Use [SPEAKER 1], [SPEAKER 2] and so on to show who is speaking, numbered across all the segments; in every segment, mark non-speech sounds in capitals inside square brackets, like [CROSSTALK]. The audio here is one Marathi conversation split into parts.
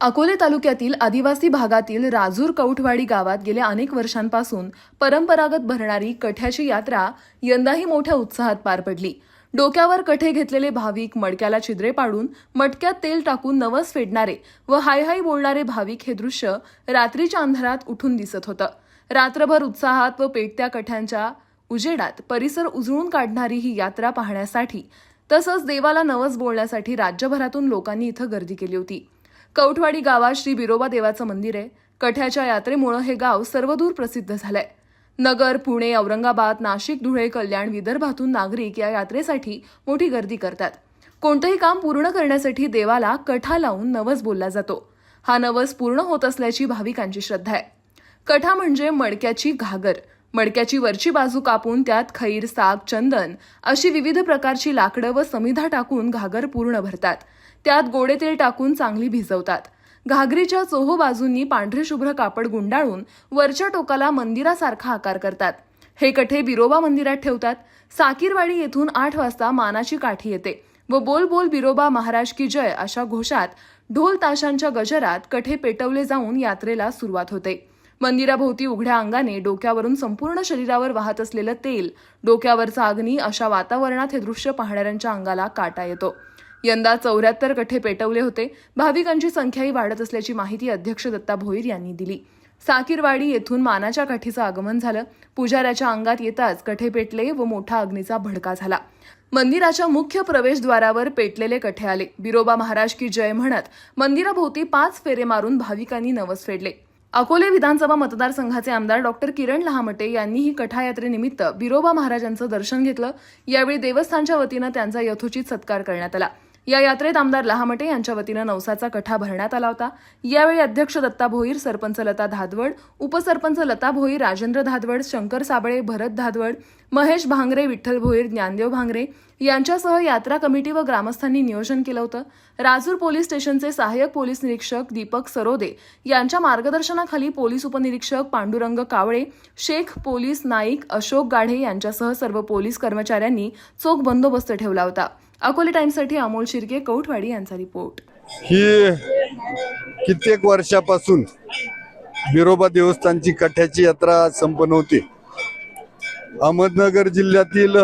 [SPEAKER 1] अकोले तालुक्यातील आदिवासी भागातील राजूर कौठवाडी गावात गेल्या अनेक वर्षांपासून परंपरागत भरणारी कठ्याची यात्रा यंदाही मोठ्या उत्साहात पार पडली. डोक्यावर कठे घेतलेले भाविक मडक्याला छिद्रे पाडून मटक्यात तेल टाकून नवस फेडणारे व हाय हाय बोलणारे भाविक हे दृश्य रात्रीच्या अंधारात उठून दिसत होतं. रात्रभर उत्साहात व पेटत्या कठ्यांच्या उजेडात परिसर उजळून काढणारी ही यात्रा पाहण्यासाठी तसंच देवाला नवस बोलण्यासाठी राज्यभरातून लोकांनी इथं गर्दी केली होती. कौठवाडी गावात श्री बिरोबा देवाचं मंदिर आहे. कठ्याच्या यात्रेमुळं हे गाव सर्वदूर प्रसिद्ध झालंय. नगर पुणे औरंगाबाद नाशिक धुळे कल्याण विदर्भातून नागरिक या यात्रेसाठी मोठी गर्दी करतात. कोणतंही काम पूर्ण करण्यासाठी देवाला कठा लावून नवस बोलला जातो. हा नवस पूर्ण होत असल्याची भाविकांची श्रद्धा आहे. कठा म्हणजे मडक्याची घागर. मडक्याची वरची बाजू कापून त्यात खैर साग चंदन अशी विविध प्रकारची लाकडं व समिधा टाकून घागर पूर्ण भरतात. त्यात गोडे तेल टाकून चांगली भिजवतात. घागरीच्या चोहो बाजूंनी पांढरे शुभ्र कापड गुंडाळून वरच्या टोकाला मंदिरासारखा आकार करतात. हे कठे बिरोबा मंदिरात ठेवतात. साकीरवाडी येथून आठ वाजता मानाची काठी येते व बोल बोल बिरोबा महाराज की जय अशा घोषात ढोल ताशांच्या गजरात कठे पेटवले जाऊन यात्रेला सुरुवात होते. मंदिराभोवती उघड्या अंगाने डोक्यावरून संपूर्ण शरीरावर वाहत असलेलं तेल डोक्यावरचा अग्नी अशा वातावरणात हे दृश्य पाहणाऱ्यांच्या अंगाला काटा येतो. यंदा चौऱ्याहत्तर कठे पेटवले होते. भाविकांची संख्याही वाढत असल्याची माहिती अध्यक्ष दत्ता भोईर यांनी दिली. साकीरवाडी येथून मानाच्या काठीचं आगमन झालं. पुजाऱ्याच्या अंगात येताच कठे पेटले व मोठा अग्नीचा भडका झाला. मंदिराच्या मुख्य प्रवेशद्वारावर पेटलेले कठे आले. बिरोबा महाराज की जय म्हणत मंदिराभोवती पाच फेरे मारून भाविकांनी नवस फेडले. अकोले विधानसभा मतदारसंघाचे आमदार डॉक्टर किरण लहामटे यांनीही कठायात्रेनिमित्त बिरोबा महाराजांचं दर्शन घेतलं. यावेळी देवस्थानच्या वतीनं त्यांचा यथोचित सत्कार करण्यात आला. या यात्रेत आमदार लहामटे यांच्या वतीनं नवसाचा कठा भरण्यात आला होता. यावेळी अध्यक्ष दत्ता भोईर सरपंच लता धादवड उपसरपंच लता भोईर राजेंद्र धादवड शंकर साबळे भरत धादवड महेश भांगरे विठ्ठल भोईर ज्ञानदेव भांगरे यांच्यासह यात्रा कमिटी व ग्रामस्थांनी नियोजन केलं होतं. राजूर पोलीस स्टेशनचे सहाय्यक पोलीस निरीक्षक दीपक सरोदे यांच्या मार्गदर्शनाखाली पोलीस उपनिरीक्षक पांडुरंग कावळे शेख पोलीस नाईक अशोक गाढे यांच्यासह सर्व पोलीस कर्मचाऱ्यांनी चोख बंदोबस्त ठेवला होता. अकोले टाइम्ससाठी अमोल शिर्के कौठवाडी यांचा रिपोर्ट.
[SPEAKER 2] ही कित्येक वर्षापासून बिरोबा देवस्थानची कठ्याची यात्रा संपन्न होते. अहमदनगर जिल्ह्यातील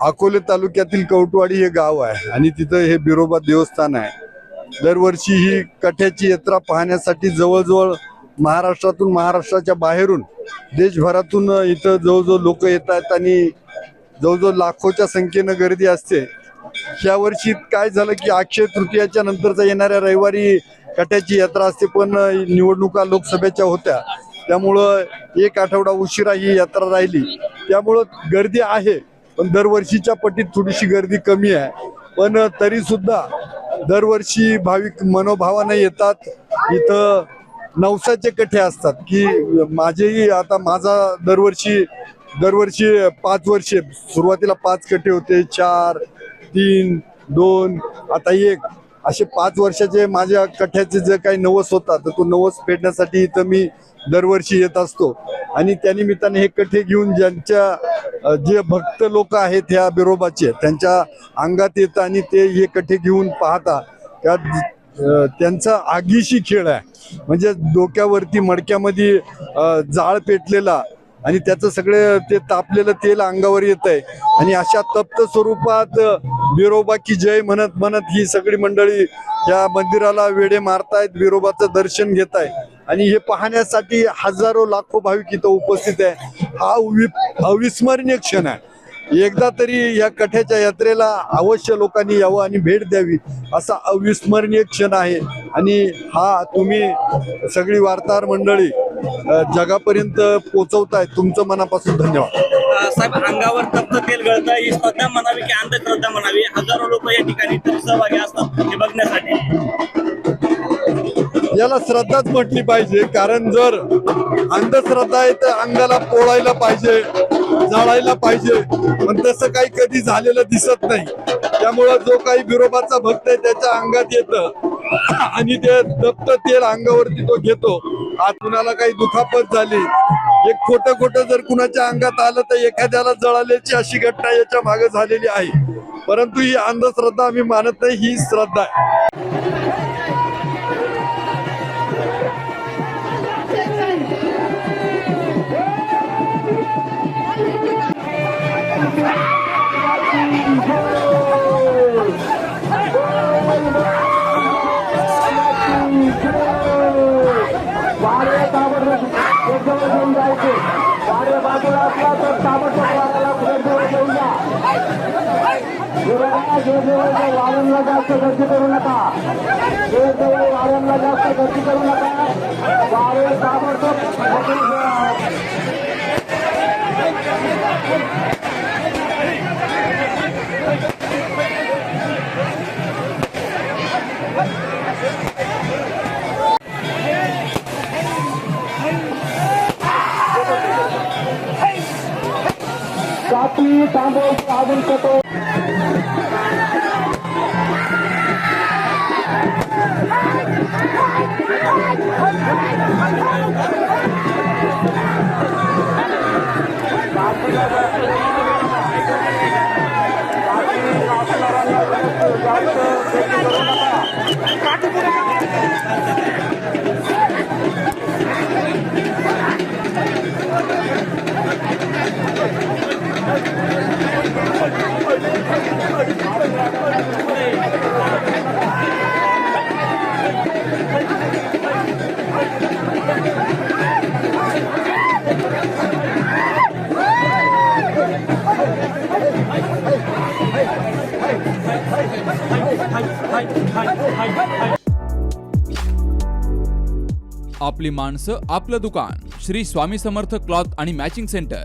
[SPEAKER 2] अकोले तालुक्यातील कौटवाडी हे गाव आहे आणि तिथं हे बिरोबा देवस्थान आहे. दरवर्षी ही कठ्याची यात्रा पाहण्यासाठी जवळजवळ महाराष्ट्रातून महाराष्ट्राच्या बाहेरून देशभरातून इथं जवळजवळ लोक येत आहेत आणि जवळजवळ लाखोच्या संख्येनं गर्दी असते. ह्या वर्षी काय झालं की अक्षय तृतीयाच्या नंतरचा येणाऱ्या रविवारी कट्याची यात्रा असते पण निवडणुका लोकसभेच्या होत्या. त्यामुळं एक आठवडा उशिरा ही यात्रा राहिली. त्यामुळं गर्दी आहे पण दरवर्षीच्या पटीत थोडीशी गर्दी कमी आहे. पण तरी सुद्धा दरवर्षी भाविक मनोभावानं येतात. इथं नवसाचे कठे असतात की माझेही आता माझा दरवर्षी दरवर्षी पाच वर्षे सुरुवातीला पाच कटे होते चार तीन दोन आता एक. असे पाच वर्षाचे माझ्या कठ्याचे जे काही नवस होता तर तो नवस फेडण्यासाठी इथं मी दरवर्षी येत असतो. आणि त्यानिमित्ताने हे कठे घेऊन ज्यांच्या जे भक्त लोक आहेत ह्या बिरोबाचे त्यांच्या अंगात येतं आणि ते हे कठे घेऊन पाहता त्या त्यांचा आगीशी खेळ आहे. म्हणजे डोक्यावरती मडक्यामध्ये जाळ पेटलेला आणि त्याचं सगळे ते तापलेलं तेल अंगावर येत आहे आणि अशा तप्त स्वरूपात विरोबा की जय म्हणत म्हणत ही सगळी मंडळी या मंदिराला वेडे मारतायत विरोबाचं दर्शन घेत आहे आणि हे पाहण्यासाठी हजारो लाखो भाविक इथं उपस्थित आहे. हा अवि- अविस्मरणीय क्षण आहे. एकदा तरी या कठ्याच्या यात्रेला अवश्य लोकांनी यावं आणि भेट द्यावी असा अविस्मरणीय क्षण आहे. आणि हा तुम्ही सगळी वार्ताहर मंडळी जगापर्यंत पोहोचवताय तुमचं मनापासून धन्यवाद.
[SPEAKER 3] साहेब अंगावर तप्त तेल गळतं ही श्रद्धा म्हणावी की अंधश्रद्धा म्हणावी? हजारो लोक या ठिकाणी तर सहभागी असतात हे बघण्यासाठी.
[SPEAKER 2] याला श्रद्धाच म्हटली पाहिजे कारण जर अंधश्रद्धा आहे तर अंगाला पोळायला पाहिजे जाळायला पाहिजे. पण तसं काही कधी झालेलं दिसत नाही. त्यामुळं जो काही बिरोबाचा भक्त आहे त्याच्या अंगात येतं. [COUGHS] आणि ते दप्त तेल अंगावरती तो घेतो. आज कुणाला काही दुखापत झाली. एक खोटं खोटं जर कुणाच्या अंगात आलं तर एखाद्याला जळाल्याची अशी घटना याच्या मागे झालेली आहे. परंतु ही अंधश्रद्धा आम्ही मानत नाही ही श्रद्धा आहे. Thank you.
[SPEAKER 4] जवळ घेऊन जायचे वारे बाजूला असला तर ताबडतोब वाऱ्याला गेट घेऊन जा गेट जवळ वाऱ्यांना जास्त गर्दी करू नका गेट वाऱ्यांना जास्त गर्दी करू नका वारे ताबडतोब জাতি দানব আদর্শত Thank you.
[SPEAKER 5] आपली माणसं आपलं दुकान. श्री स्वामी समर्थ क्लॉथ आणि मॅचिंग सेंटर.